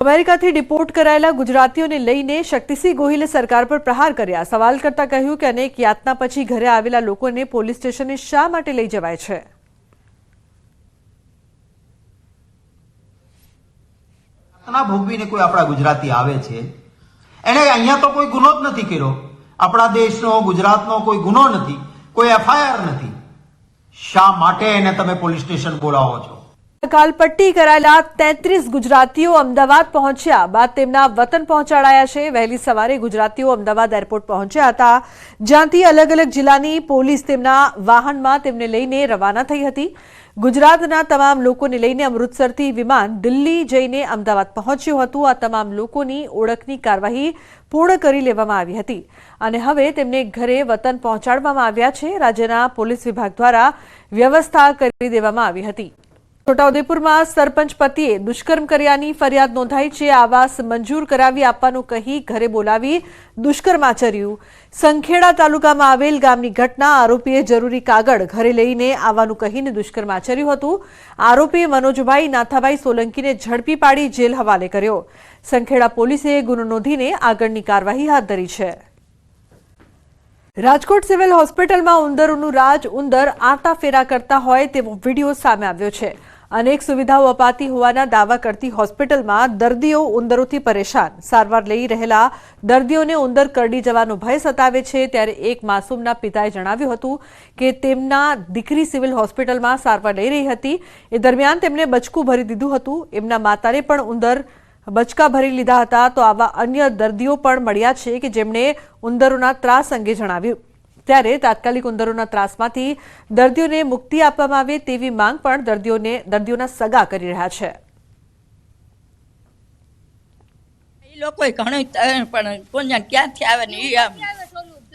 અમેરિકાથી ડિપોર્ટ કરાયેલા ગુજરાતીઓને લઈને શક્તિસિંહ ગોહિલે સરકાર પર પ્રહાર કર્યા. સવાલ કરતા કહ્યું કે અનેક યાતના પછી ઘરે આવેલા લોકોને પોલીસ સ્ટેશને શા માટે લઈ જવાય છે? ભોગવીને કોઈ આપણા ગુજરાતી આવે છે. એને અહીંયા તો કોઈ ગુનો જ નથી કર્યો. આપણા દેશનો, ગુજરાતનો કોઈ ગુનો નથી. કોઈ એફઆઈઆર નથી. શા માટે એને તમે પોલીસ સ્ટેશન બોલાવો છો? કાલપટ્ટી કરાયેલા તેત્રીસ ગુજરાતીઓ અમદાવાદ પહોંચ્યા બાદ તેમના વતન પહોંચાડાયા છે. વહેલી સવારે ગુજરાતીઓ અમદાવાદ એરપોર્ટ પહોંચ્યા હતા. જ્યાંથી અલગ અલગ જિલ્લાની પોલીસ તેમના વાહનમાં તેમને લઈને રવાના થઈ હતી. ગુજરાતના તમામ લોકોને લઈને અમૃતસરથી વિમાન દિલ્હી જઈને અમદાવાદ પહોંચ્યું હતું. આ તમામ લોકોની ઓળખની કાર્યવાહી પૂર્ણ કરી લેવામાં આવી હતી. અને હવે તેમને ઘરે વતન પહોંચાડવામાં આવ્યા છે. રાજ્યના પોલીસ વિભાગ દ્વારા વ્યવસ્થા કરી દેવામાં આવી હતી. છોટાઉદેપુરમાં સરપંચ પતિએ દુષ્કર્મ કર્યાની ફરિયાદ નોંધાઈ છે. આવાસ મંજૂર કરાવી આપવાનું કહી ઘરે બોલાવી દુષ્કર્મ આચર્યું સંખેડા તાલુકામાં આવેલ ગામની ઘટના આરોપીએ જરૂરી કાગળ ઘરે લઈને આવવાનું કહીને દુષ્કર્મ આચર્યું હતું. આરોપીએ મનોજભાઈ નાથાભાઈ સોલંકીને ઝડપી પાડી જેલ હવાલે કર્યો. સંખેડા પોલીસે ગુનો નોંધીને આગળની કાર્યવાહી હાથ ધરી છે. રાજકોટ સિવિલ હોસ્પિટલમાં ઉંદરોનું રાજ ઉંદર આતા ફેરા કરતા હોય તેવો વીડિયો સામે આવ્યો છે. અનેક સુવિધાઓ અપાતી હોવાના દાવા કરતી હોસ્પિટલમાં દર્દીઓ ઉંદરોથી પરેશાન. સારવાર લઈ રહેલા દર્દીઓને ઉંદર કરડી જવાનો ભય સતાવે છે. ત્યારે એક માસૂમના પિતાએ જણાવ્યું હતું કે તેમના દીકરી સિવિલ હોસ્પિટલમાં સારવાર લઈ રહી હતી. એ દરમિયાન તેમને બચકું ભરી દીધું હતું. એમના માતાને પણ ઉંદર બચકા ભરી લીધા હતા. તો આવા અન્ય દર્દીઓ પણ મળ્યા છે કે જેમણે ઉંદરોના ત્રાસ અંગે જણાવ્યું. ત્યારે તાત્કાલિક ઉંદરોના ત્રાસમાંથી દર્દીઓને મુક્તિ આપવામાં આવે તેવી માંગ પણ દર્દીઓને દર્દીઓના સગા કરી રહ્યા છે. એ લોકો ઘણું પણ કોણ ક્યાંથી આવે ને એ આમ.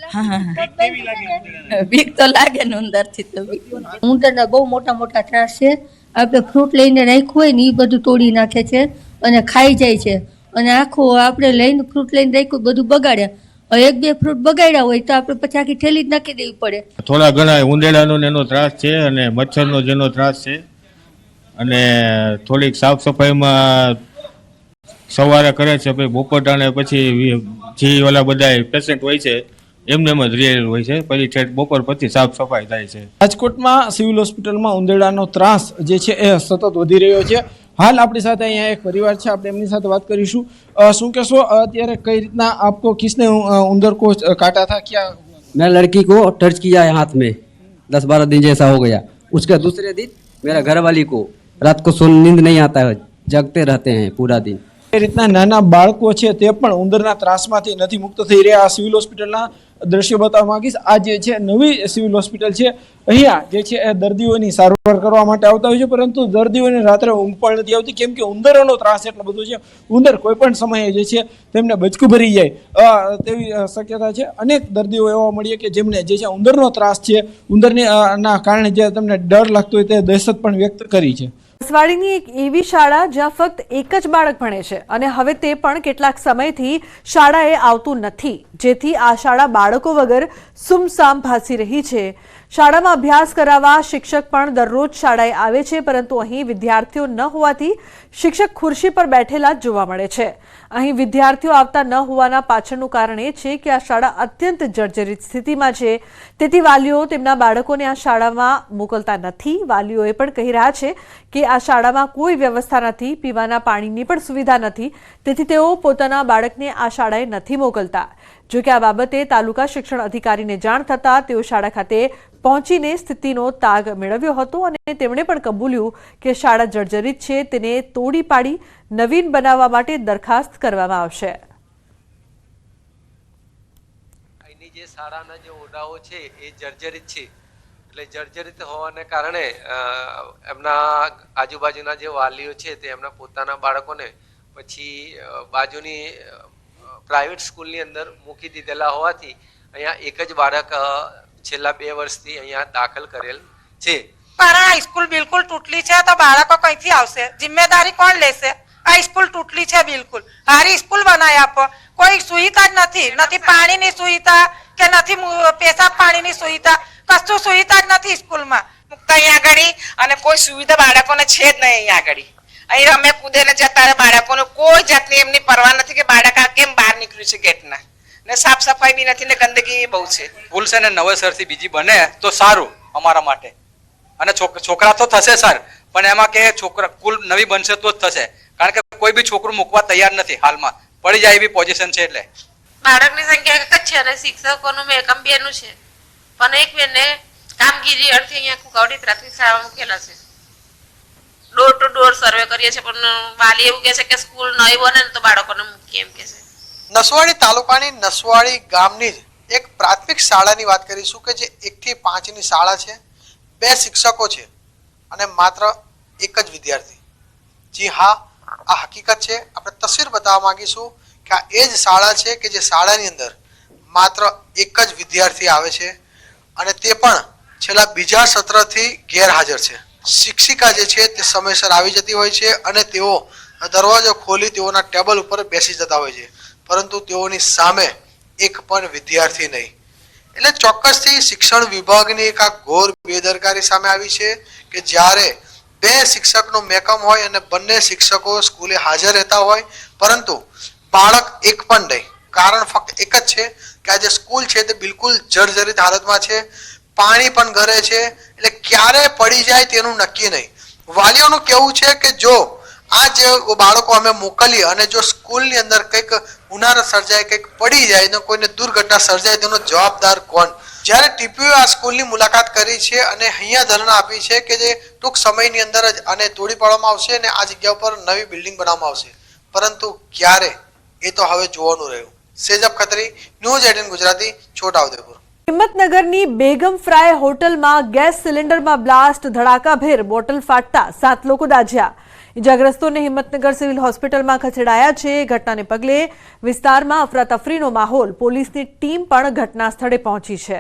હા, હા, હા. બીક તો લાગે ને ઉંદરથી તો ઉંદરના બહુ મોટા મોટા ત્રાસ છે. આપણે ફ્રૂટ લઈને રાખ્યું હોય ને એ બધું તોડી નાખે છે અને ખાઈ જાય છે. અને આખું આપણે લઈને ફ્રૂટ લઈને રાખ્યું બધું બગાડે એક બે ફ્રૂટ બગાડ્યા હોય તો આપણે પછી આખી થેલી જ નાખી દેવી પડે. થોડા ઘણા ઉંદેડાનો ને એનો ત્રાસ છે અને મચ્છરનો જેનો ત્રાસ છે. અને થોડીક સાફ સફાઈમાં સવારે કરે છે ભાઈ બપોરટાણે પછી જે ઓલા બધા પેશન્ટ હોય છે એમને એમ જ રિયલ હોય છે. પછી છેક બપોર પછી સાફ સફાઈ થાય છે. રાજકોટમાં સિવિલ હોસ્પિટલમાં ઉંદેડાનો ત્રાસ જે છે એ સતત વધી રહ્યો છે. હાલ આપણી સાથે અહીંયા એક પરિવાર છે આપણે એમની સાથે વાત કરીશું અ, શું કહેશો અત્યારે કઈ રીતના આપકો કિસને અ, ઉંદર કો કાટા था क्या मैं लड़की को टच किया है हाथ में दस बारह दिन जैसा हो गया उसके दूसरे दिन मेरा घर वाली को रात को सोन नींद नहीं आता है जगते रहते हैं पूरा दिन એ રીતના નાના બાળકો છે તે પણ ઉંદરના ત્રાસમાંથી નથી મુક્ત થઈ રહ્યા આ સિવિલ હોસ્પિટલના દ્રશ્યો બતાવવા માંગીશ. આ જે છે, નવી સિવિલ હોસ્પિટલ છે, અહીંયા જે છે, એ દર્દીઓની સારવાર કરવા માટે આવતા હોય છે, પરંતુ દર્દીઓને રાત્રે ઊંઘ પણ નથી આવતી. કેમ કે ઉંદરોનો ત્રાસ એટલો બધો છે, ઉંદર કોઈ પણ સમયે જે છે, તેમને બચકું ભરી જાય તેવી શક્યતા છે. અનેક દર્દીઓ એવા મળીએ કે જેમને જે છે, ઉંદરનો ત્રાસ છે, ઉંદરની ના કારણે જે તમને ડર લાગતો હોય તે દહેશત પણ વ્યક્ત કરી છે. નસવાડીની એક એવી શાળા જ્યાં ફક્ત એક જ બાળક ભણે છે અને હવે તે પણ કેટલાક સમયથી શાળાએ આવતું નથી. જેથી આ શાળા બાળકો વગર સુમસામ ભાસી રહી છે. શાળામાં અભ્યાસ કરાવવા શિક્ષક પણ દરરોજ શાળાએ આવે છે, પરંતુ અહીં વિદ્યાર્થીઓ ન હોવાથી શિક્ષક ખુરશી પર બેઠેલા જ જોવા મળે છે. અહીં વિદ્યાર્થીઓ આવતા ન હોવાના પાછળનું કારણ એ છે કે આ શાળા અત્યંત જર્જરિત સ્થિતિમાં છે. તેથી વાલીઓ તેમના બાળકોને આ શાળામાં મોકલતા નથી. વાલીઓએ પણ કહી રહ્યા છે કે આ શાળામાં કોઈ વ્યવસ્થા નથી, પીવાના પાણીની પણ સુવિધા નથી. તેથી તેઓ પોતાના બાળકને આ શાળાએ નથી મોકલતા. જો કે આ બાબતે તાલુકા શિક્ષણ અધિકારીને જાણ થતાં તેઓ શાળા ખાતે પહોંચીને સ્થિતિનો તાગ મેળવ્યો હતો અને તેમણે પણ કબૂલ્યું કે શાળા જર્જરિત છે, તેને તોડી પાડી નવીન બનાવવા માટે દરખાસ્ત કરવામાં આવશે. જે શાળાના જે ઓરડાઓ છે, એ જર્જરિત છે. એટલે જર્જરિત હોવાને કારણે એમના આજુબાજુના જે વાલીઓ છે તે એમના પોતાના બાળકોને પછી બાજુની પ્રાઇવેટ સ્કૂલની અંદર મૂકી દીધેલા હોવાથી અહીંયા એક જ બાળક છેલ્લા બે વર્ષથી અહીંયા દાખલ કરેલ છે. પણ આ સ્કૂલ બિલકુલ તૂટલી છે, તો બાળકો કઈથી આવશે? જિમ્મેદારી કોણ લેશે? આ સ્કૂલ તૂટલી છે બિલકુલ. હારી સ્કૂલ બનાવી આપો. કોઈ સુવિધા જ નથી. નથી પાણીની સુવિધા કે નથી પેશાબ પાણીની સુવિધા કશું સુવિધા જ નથી સ્કૂલમાં. મુકતા અહીંયા આગળ અને કોઈ સુવિધા બાળકોને છે જ નહીં અહીંયા આગળ. અહીં રમે કૂદે ને જતા રહે બાળકોને કોઈ જાતની એમની પરવા નથી કે બાળક આ કેમ બહાર નીકળ્યું છે ગેટના. ને સાફ સફાઈ બી નથી ને ગંદકી બહુ છે. ભૂલ છે ને નવેસરથી બીજી બને તો સારું અમારા માટે. અને છોક- છોકરા તો થશે સર પણ એમાં કે છોકરા કુલ નવી બનશે તો જ થશે. કારણ કે કોઈ બી છોકરું મૂકવા તૈયાર નથી હાલમાં. પડી જાય એવી પોઝિશન છે એટલે. બાળકની સંખ્યા એક જ છે અને શિક્ષકોનું મેકમ બેનું છે. પણ એક બેને કામગીરી અર્થે અહીંયા કુકાવડી પ્રાથમિક શાળામાં મૂકેલા છે. ડોર ટુ ડોર સર્વે કરીએ છીએ, પણ વાલી એવું કહે છે કે સ્કૂલ નહીં બને ને તો બાળકોને મૂકીએ એમ કે છે. નસવાડી તાલુકાની નસવાડી ગામની જ એક પ્રાથમિક શાળાની વાત કરીશું કે જે એકથી પાંચની શાળા છે. બે શિક્ષકો છે અને માત્ર એક જ વિદ્યાર્થી. જી હા, આ હકીકત છે. આપણે તસવીર બતાવવા માંગીશું કે આ એ જ શાળા છે કે જે શાળાની અંદર માત્ર એક જ વિદ્યાર્થી આવે છે. અને તે પણ છેલ્લા બીજા સત્રથી ગેરહાજર છે. શિક્ષિકા જે છે તે સમયસર આવી જતી હોય છે અને તેઓ દરવાજો ખોલી તેઓના ટેબલ ઉપર બેસી જતા હોય છે. પરંતુ તેઓની સામે એક પણ વિદ્યાર્થી નહીં. એટલે ચોક્કસથી શિક્ષણ વિભાગની એક આ ઘોર બેદરકારી સામે આવી છે કે જ્યારે બે શિક્ષકનો મેકમ હોય અને બંને શિક્ષકો સ્કૂલે હાજર રહેતા હોય, પરંતુ બાળક એક પણ નહીં. કારણ ફક્ત એક જ છે કે આ જે સ્કૂલ છે તે બિલકુલ જર્જરિત હાલતમાં છે. પાણી પણ ઘરે છે. એટલે ક્યારે પડી જાય તેનું નક્કી નહીં. વાલીઓનું કેવું છે કે જો આ જે બાળકો અમે મોકલી અને જો સ્કૂલની અંદર કંઈક ઉનાળા સર્જાય, કંઈક પડી જાય તો કોઈને દુર્ઘટના સર્જાય, તેનો જવાબદાર કોણ? જ્યારે ટીપીઓ આ સ્કૂલની મુલાકાત કરી છે અને અહીંયા ધરણા આપી છે કે જે ટૂંક સમયની અંદર જ આને તોડી પાડવામાં આવશે અને આ જગ્યા ઉપર નવી બિલ્ડિંગ બનાવવામાં આવશે. પરંતુ ક્યારે? એ તો હવે જોવાનું રહ્યું. સેજબ ખત્રી, ન્યૂઝ એટીન ગુજરાતી, છોટાઉદેપુર. હિંમતનગરની બેગમ ફ્રાય હોટલમાં ગેસ સિલિન્ડરમાં બ્લાસ્ટ, ધડાકાભેર, બોટલ ફાટતા સાત લોકો દાઝ્યા. ઇજાગ્રસ્તોને હિંમતનગર સિવિલ હોસ્પિટલમાં ખસેડાયા છે. ઘટનાને પગલે વિસ્તારમાં અફરાતફરીનો માહોલ. પોલીસની ટીમ પણ ઘટના સ્થળે પહોંચી છે.